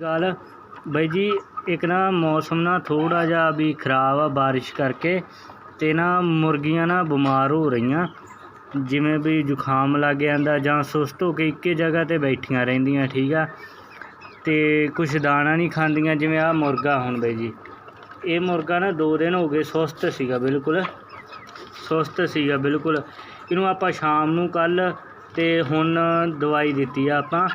ਗੱਲ। ਬਾਈ ਜੀ, ਇੱਕ ਨਾ ਮੌਸਮ ਨਾ ਥੋੜਾ ਜਿਹਾ ਵੀ ਖਰਾਬ ਆ ਬਾਰਿਸ਼ ਕਰਕੇ ਤੇ ਨਾ ਮੁਰਗੀਆਂ ਨਾ ਬਿਮਾਰ ਹੋ ਰਹੀਆਂ। ਜਿਵੇਂ ਵੀ ਜ਼ੁਕਾਮ ਲੱਗ ਜਾਂਦਾ ਜਾਂ ਸੁਸਤ ਹੋ ਕੇ ਇੱਕੇ ਜਗ੍ਹਾ ਤੇ ਬੈਠੀਆਂ ਰਹਿੰਦੀਆਂ, ਠੀਕ ਆ। ਤੇ ਕੁਛ ਦਾਣਾ ਨਹੀਂ ਖਾਂਦੀਆਂ, ਜਿਵੇਂ ਆ ਮੁਰਗਾ ਹੁਣ ਬਾਈ ਜੀ। ਇਹ ਮੁਰਗਾ ਨਾ 2 ਦਿਨ ਹੋ ਗਏ ਸੁਸਤ ਸੀਗਾ, ਬਿਲਕੁਲ। ਸੁਸਤ ਸੀਗਾ, ਬਿਲਕੁਲ। ਇਹਨੂੰ ਆਪਾਂ ਸ਼ਾਮ ਨੂੰ ਕੱਲ ਅਤੇ ਹੁਣ ਦਵਾਈ ਦਿੱਤੀ ਆ ਆਪਾਂ।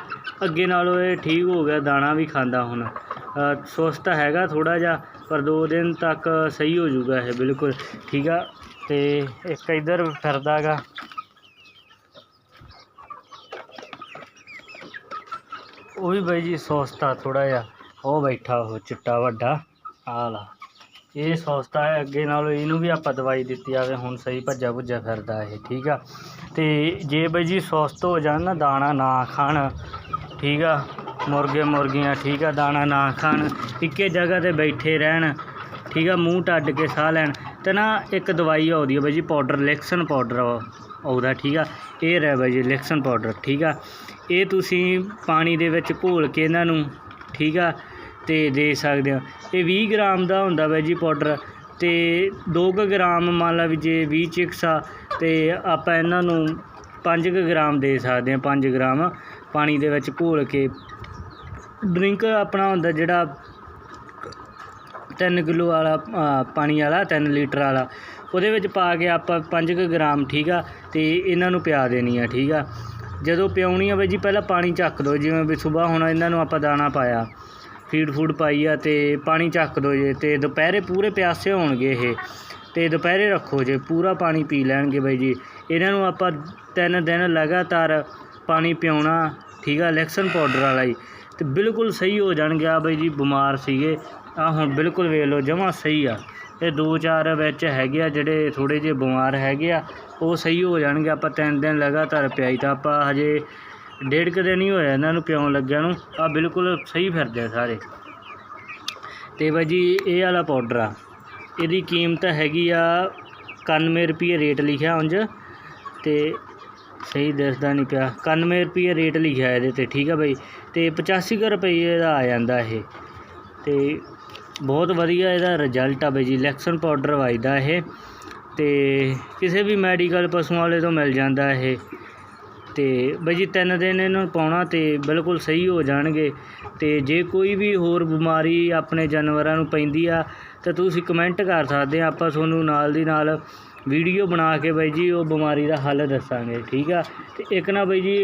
ਅੱਗੇ ਨਾਲੋਂ ਇਹ ਠੀਕ ਹੋ ਗਿਆ ਦਾਣਾ ਵੀ ਖਾਂਦਾ ਹੁਣ। ਅ, ਸੁਸਤ ਹੈਗਾ ਥੋੜ੍ਹਾ ਜਿਹਾ ਪਰ ਦੋ ਦਿਨ ਤੱਕ ਸਹੀ ਹੋ ਜਾਊਗਾ ਇਹ ਬਿਲਕੁਲ ਠੀਕ ਆ। ਅਤੇ ਇੱਕ ਇੱਧਰ ਫਿਰਦਾ ਗਾ ਉਹ ਵੀ ਬਾਈ ਜੀ ਸੁਸਤ ਆ ਥੋੜਾ ਜਿਹਾ। ਉਹ ਬੈਠਾ ਉਹ ਚਿੱਟਾ ਵੱਡਾ ਆਹ ਲਾ। ਇਹ ਸੌਸਤਾ ਹੈ ਅੱਗੇ ਨਾਲੋਂ ਇਹਨੂੰ ਵੀ ਆਪਾਂ ਦਵਾਈ ਦਿੱਤੀ ਆਵੇ ਹੁਣ ਸਹੀ ਭੱਜਾ ਭੁੱਜਾ ਫਿਰਦਾ ਇਹ, ਠੀਕ ਆ? ਤੇ ਜੇ ਬਈ ਜੀ ਸੁਸਤ ਹੋ ਜਾਣ ਨਾ ਦਾਣਾ ਨਾ ਖਾਣ, ਠੀਕ ਆ? ਮੁਰਗੇ ਮੁਰਗੀਆਂ, ਠੀਕ ਆ, ਦਾਣਾ ਨਾ ਖਾਣ, ਇੱਕੇ ਜਗ੍ਹਾ ਤੇ ਬੈਠੇ ਰਹਿਣ, ਠੀਕ ਆ? ਮੂੰਹ ਟੱਡ ਕੇ ਸਾਹ ਲੈਣ, ਤੇ ਨਾ ਇੱਕ ਦਵਾਈ ਆਉਂਦੀ ਆ ਬਾਈ ਜੀ, ਪਾਊਡਰ ਲੈਕਸਨ ਪਾਊਡਰ ਆਉਂਦਾ, ਠੀਕ ਆ? ਇਹ ਰਹਿ ਬਾਈ ਜੀ ਲੈਕਸਨ ਪਾਊਡਰ, ਠੀਕ ਆ? ਇਹ ਤੁਸੀਂ ਪਾਣੀ ਦੇ ਵਿੱਚ ਘੋਲ ਕੇ ਇਹਨਾਂ ਨੂੰ, ਠੀਕ ਆ? ਤੇ ਦੇ ਸਕਦੇ ਹੋ। ਇਹ 20 ਗ੍ਰਾਮ ਦਾ ਹੁੰਦਾ ਵੈਜੀ ਪਾਊਡਰ ਤੇ 2 ਗ੍ਰਾਮ ਮੰਨ ਲਾ ਵੀ ਜੇ 20 ਚਿਕਸ ਆ, ਤੇ ਆਪਾਂ ਇਹਨਾਂ ਨੂੰ 5 ਗ੍ਰਾਮ ਦੇ ਸਕਦੇ ਹਾਂ 5 ਗ੍ਰਾਮ ਪਾਣੀ ਦੇ ਵਿੱਚ ਘੋਲ ਕੇ। ਡਰਿੰਕ ਆਪਣਾ ਹੁੰਦਾ ਜਿਹੜਾ 3 ਕਿਲੋ ਵਾਲਾ ਪਾਣੀ ਵਾਲਾ 3 ਲੀਟਰ ਵਾਲਾ, ਉਹਦੇ ਵਿੱਚ ਪਾ ਕੇ ਆਪਾਂ 5 ਗ੍ਰਾਮ, ਠੀਕ ਆ, ਤੇ ਇਹਨਾਂ ਨੂੰ ਪਿਆ ਦੇਣੀ ਆ, ਠੀਕ ਆ। ਜਦੋਂ ਪਿਆਉਣੀ ਆ ਬਈ ਜੀ ਪਹਿਲਾਂ ਪਾਣੀ ਚੱਕ ਦਿਓ ਜਿਵੇਂ ਵੀ ਸਵੇਰ ਹੁਣ, ਇਹਨਾਂ ਨੂੰ ਆਪਾਂ ਦਾਣਾ ਪਾਇਆ। ਫੀਡ ਫੂਡ ਪਾਈ ਆ ਤੇ ਪਾਣੀ ਚੱਕ ਦਿਓ ਜੇ ਤੇ ਦੁਪਹਿਰੇ ਪੂਰੇ ਪਿਆਸੇ ਹੋਣਗੇ ਇਹ। ਤੇ ਦੁਪਹਿਰੇ ਰੱਖੋ ਜੇ, ਪੂਰਾ ਪਾਣੀ ਪੀ ਲੈਣਗੇ ਬਾਈ ਜੀ। ਇਹਨਾਂ ਨੂੰ ਆਪਾਂ ਤਿੰਨ ਦਿਨ ਲਗਾਤਾਰ ਪਾਣੀ ਪਿਆਉਣਾ ਠੀਕ ਆ ਲੈਕਸਨ ਪਾਊਡਰ ਵਾਲਾ ਹੀ ਤੇ ਬਿਲਕੁਲ ਸਹੀ ਹੋ ਜਾਣਗੇ ਆ ਬਾਈ ਜੀ ਬਿਮਾਰ ਸੀਗੇ। ਆ ਹੁਣ ਬਿਲਕੁਲ ਵੇਖ ਲਓ, ਜਮਾਂ ਸਹੀ ਆ। ਇਹ ਦੋ ਚਾਰ ਵਿੱਚ ਹੈਗੇ ਆ ਜਿਹੜੇ ਥੋੜੇ ਜਿਹੇ ਬਿਮਾਰ ਹੈਗੇ ਆ, ਉਹ ਸਹੀ ਹੋ ਜਾਣਗੇ। ਆਪਾਂ ਤਿੰਨ ਦਿਨ ਲਗਾਤਾਰ ਪਿਆਈ ਤਾਂ ਆਪਾਂ ਹਜੇ ਡੇਢ ਕੁ ਦਿਨ ਹੀ ਹੋਇਆ ਇਹਨਾਂ ਨੂੰ ਪਿਆਉਣ ਲੱਗਿਆ ਨੂੰ। ਆ ਬਿਲਕੁਲ ਸਹੀ ਫਿਰਦੇ ਆ ਸਾਰੇ। ਤੇ ਬਾਈ ਜੀ, ਇਹ ਵਾਲਾ ਪਾਊਡਰ ਆ। ਇਹਦੀ ਕੀਮਤ ਹੈਗੀ ਆ 91 ਰੁਪਏ ਰੇਟ ਲਿਖਿਆ ਉਂਝ। ਤੇ ਸਹੀ ਦੱਸਦਾ ਨਹੀਂ ਪਿਆ। 91 ਰੁਪਏ ਰੇਟ ਲਿਖਿਆ ਇਹਦੇ ਤੇ, ਠੀਕ ਆ ਬਈ? ਤੇ 85 ਕੁ ਰੁਪਏ ਦਾ ਆ ਜਾਂਦਾ ਇਹ। ਤੇ ਬਹੁਤ ਵਧੀਆ ਇਹਦਾ ਰਿਜ਼ਲਟ ਆ ਬਈ ਜੀ। ਲੈਕਸਨ ਪਾਊਡਰ ਵਾਈਦਾ ਇਹ। ਤੇ ਕਿਸੇ ਵੀ ਮੈਡੀਕਲ ਪਸ਼ੂਆਂ ਵਾਲੇ ਤੋਂ ਮਿਲ ਜਾਂਦਾ ਇਹ। ਤੇ ਬਾਈ ਜੀ ਤਿੰਨ ਦਿਨ ਇਹਨਾਂ ਨੂੰ ਪਾਉਣਾ ਤੇ ਬਿਲਕੁਲ ਸਹੀ ਹੋ ਜਾਣਗੇ ਤੇ ਜੇ ਕੋਈ ਵੀ ਹੋਰ ਬਿਮਾਰੀ ਆਪਣੇ ਜਾਨਵਰਾਂ ਨੂੰ ਪੈਂਦੀ ਆ ਤਾਂ ਤੁਸੀਂ ਕਮੈਂਟ ਕਰ ਸਕਦੇ ਆ ਆਪਾਂ ਤੁਹਾਨੂੰ ਨਾਲ ਦੀ ਨਾਲ ਵੀਡੀਓ ਬਣਾ ਕੇ ਬਾਈ ਜੀ ਉਹ ਬਿਮਾਰੀ ਦਾ ਹੱਲ ਦੱਸਾਂਗੇ, ਠੀਕ ਆ? ਤੇ ਇੱਕ ਨਾ ਬਾਈ ਜੀ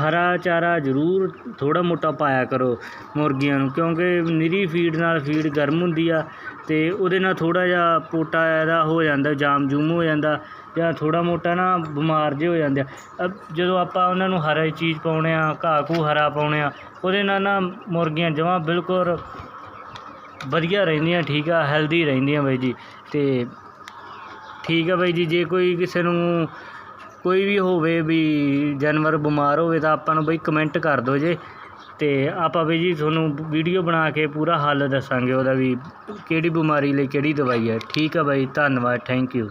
ਹਰਾ ਚਾਰਾ ਜ਼ਰੂਰ ਥੋੜਾ ਮੋਟਾ ਪਾਇਆ ਕਰੋ ਮੁਰਗੀਆਂ ਨੂੰ, ਕਿਉਂਕਿ ਨਿਰੀ ਫੀਡ ਨਾਲ ਫੀਡ ਗਰਮ ਹੁੰਦੀ ਆ ਤੇ ਉਹਦੇ ਨਾਲ ਥੋੜਾ ਜਿਹਾ ਪੋਟਾ ਇਹਦਾ ਹੋ ਜਾਂਦਾ, ਜਾਮ ਜੂਮ ਹੋ ਜਾਂਦਾ ਜਾਂ ਥੋੜਾ ਮੋਟਾ ਨਾ ਬਿਮਾਰ ਜੇ ਹੋ ਜਾਂਦੇ ਆ। ਅਬ ਜਦੋਂ ਆਪਾਂ ਉਹਨਾਂ ਨੂੰ ਹਰਾ ਚੀਜ਼ ਪਾਉਣੇ ਆ, ਘਾਹ ਘੂ ਹਰਾ ਪਾਉਣੇ ਆ, ਉਹਦੇ ਨਾਲ ਨਾ ਮੁਰਗੀਆਂ ਜਮਾਂ ਬਿਲਕੁਲ ਵਧੀਆ ਰਹਿੰਦੀਆਂ, ਠੀਕ ਆ ਹੈਲਦੀ ਰਹਿੰਦੀਆਂ ਬਾਈ ਜੀ। ਅਤੇ ਠੀਕ ਆ ਬਾਈ ਜੀ, ਜੇ ਕੋਈ ਕਿਸੇ ਨੂੰ ਕੋਈ ਵੀ ਹੋਵੇ ਵੀ ਜਾਨਵਰ ਬਿਮਾਰ ਹੋਵੇ ਤਾਂ ਆਪਾਂ ਨੂੰ ਬਈ ਕਮੈਂਟ ਕਰ ਦਿਓ ਜੇ। ਅਤੇ ਆਪਾਂ ਬਈ ਜੀ ਤੁਹਾਨੂੰ ਵੀਡੀਓ ਬਣਾ ਕੇ ਪੂਰਾ ਹੱਲ ਦੱਸਾਂਗੇ ਉਹਦਾ ਵੀ ਕਿਹੜੀ ਬਿਮਾਰੀ ਲਈ ਕਿਹੜੀ ਦਵਾਈ ਹੈ ਠੀਕ ਆ ਬਾਈ, ਧੰਨਵਾਦ ਥੈਂਕ ਯੂ